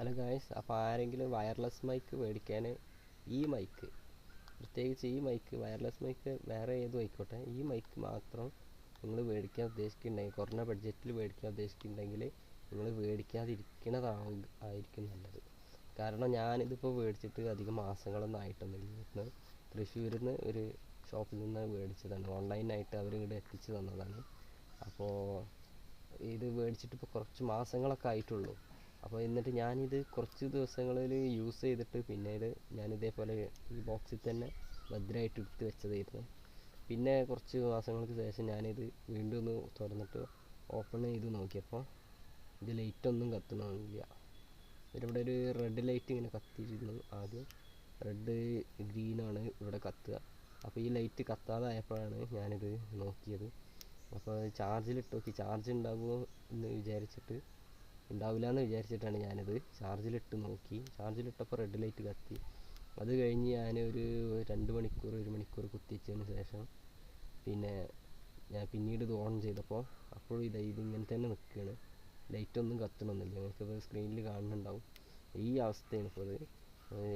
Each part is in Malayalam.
ഹലോ ഗായ്സ് അപ്പോൾ ആരെങ്കിലും വയർലെസ് മൈക്ക് മേടിക്കാൻ ഈ മൈക്ക് പ്രത്യേകിച്ച് ഈ മൈക്ക് വയർലെസ് മൈക്ക് വേറെ ഏതും ആയിക്കോട്ടെ ഈ മൈക്ക് മാത്രം നിങ്ങൾ മേടിക്കാൻ ഉദ്ദേശിക്കുന്നുണ്ടെങ്കിൽ കുറഞ്ഞ ബഡ്ജറ്റിൽ മേടിക്കാൻ ഉദ്ദേശിക്കുന്നുണ്ടെങ്കിൽ നിങ്ങൾ മേടിക്കാതിരിക്കണതാവും ആയിരിക്കും നല്ലത്. കാരണം ഞാനിതിപ്പോൾ മേടിച്ചിട്ട് അധികം മാസങ്ങളൊന്നും ആയിട്ടൊന്നുമില്ല. ഇന്ന് തൃശ്ശൂരിൽ നിന്ന് ഒരു ഷോപ്പിൽ നിന്ന് മേടിച്ചതാണ്. ഓൺലൈനായിട്ട് അവർ ഇവിടെ എത്തിച്ചു തന്നതാണ്. അപ്പോൾ ഇത് മേടിച്ചിട്ട് ഇപ്പോൾ കുറച്ച് മാസങ്ങളൊക്കെ ആയിട്ടുള്ളൂ. അപ്പോൾ എന്നിട്ട് ഞാനിത് കുറച്ച് ദിവസങ്ങളിൽ യൂസ് ചെയ്തിട്ട് പിന്നീട് ഞാനിതേപോലെ ഈ ബോക്സിൽ തന്നെ ഭദ്രമായിട്ട് എടുത്ത് വെച്ചതായിരുന്നു. പിന്നെ കുറച്ച് മാസങ്ങൾക്ക് ശേഷം ഞാനിത് വീണ്ടും ഒന്ന് തുറന്നിട്ട് ഓപ്പൺ ചെയ്ത് നോക്കിയപ്പോൾ ഇത് ലൈറ്റൊന്നും കത്തണമെന്നില്ല ഇവിടെ ഒരു റെഡ് ലൈറ്റ് ഇങ്ങനെ കത്തിയിരുന്നു ആദ്യം. റെഡ് ഗ്രീനാണ് ഇവിടെ കത്തുക. അപ്പോൾ ഈ ലൈറ്റ് കത്താതായപ്പോഴാണ് ഞാനിത് നോക്കിയത്. അപ്പോൾ ചാർജിലിട്ട് നോക്കി ചാർജ് ഉണ്ടാകുമോ എന്ന് വിചാരിച്ചിട്ട് ഉണ്ടാവില്ല എന്ന് വിചാരിച്ചിട്ടാണ് ഞാനത് ചാർജിലിട്ട് നോക്കി. ചാർജിലിട്ടപ്പോൾ റെഡ് ലൈറ്റ് കത്തി. അത് കഴിഞ്ഞ് ഞാൻ ഒരു രണ്ട് മണിക്കൂർ ഒരു മണിക്കൂർ കുത്തിച്ചതിന് ശേഷം പിന്നെ ഞാൻ പിന്നീട് ഇത് ഓൺ ചെയ്തപ്പോൾ അപ്പോഴും ഇത് ഇതിങ്ങനെ തന്നെ നിൽക്കുകയാണ് ലൈറ്റൊന്നും കത്തണമെന്നില്ല നിങ്ങൾക്കിപ്പോൾ സ്ക്രീനിൽ കാണുന്നുണ്ടാവും. ഈ അവസ്ഥയാണ് ഇപ്പോൾ ഇത്.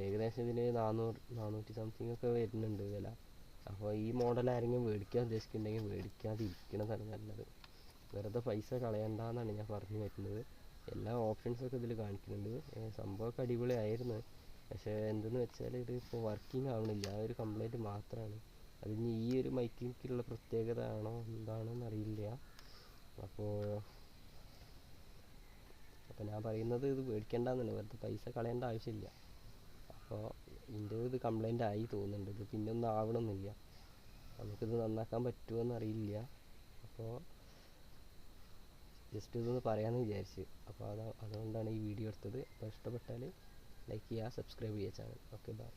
ഏകദേശം ഇതിന് നാനൂറ് നാനൂറ്റി സംതിങ് ഒക്കെ വരുന്നുണ്ട് വില. അപ്പോൾ ഈ മോഡൽ ആരെങ്കിലും മേടിക്കാൻ ഉദ്ദേശിക്കുന്നുണ്ടെങ്കിൽ മേടിക്കാതിരിക്കണതാണ് നല്ലത്. വെറുതെ പൈസ കളയണ്ടെന്നാണ് ഞാൻ പറഞ്ഞു വരുന്നത്. എല്ലാ ഓപ്ഷൻസൊക്കെ ഇതിൽ കാണിക്കുന്നുണ്ട്. സംഭവമൊക്കെ അടിപൊളിയായിരുന്നു. പക്ഷേ എന്തെന്ന് വെച്ചാൽ ഇത് ഇപ്പോൾ വർക്കിംഗ് ആവണില്ല. ആ ഒരു കംപ്ലൈന്റ് മാത്രമാണ് അതിന് ഈ ഒരു മൈക്കിനുള്ള പ്രത്യേകത ആണോ എന്താണെന്ന് അറിയില്ല. അപ്പോൾ അപ്പോൾ ഞാൻ പറയുന്നത് ഇത് മേടിക്കേണ്ടെന്നല്ല വെറുതെ പൈസ കളയേണ്ട ആവശ്യമില്ല. അപ്പോൾ ഇതിന്റെ ഇത് കംപ്ലൈന്റ് ആയി തോന്നുന്നുണ്ട്. ഇത് പിന്നെ ഒന്നും ആവണമെന്നില്ല നമുക്കിത് നന്നാക്കാൻ പറ്റുമോ എന്നറിയില്ല അപ്പോൾ ജസ്റ്റ് ഇതൊന്ന് പറയാമെന്ന് വിചാരിച്ച്. അപ്പോൾ അത് അതുകൊണ്ടാണ് ഈ വീഡിയോ എടുത്തത്. അപ്പോൾ ഇഷ്ടപ്പെട്ടാൽ ലൈക്ക് ചെയ്യുക സബ്സ്ക്രൈബ് ചെയ്യുക ചാനൽ ഓക്കെ ബൈ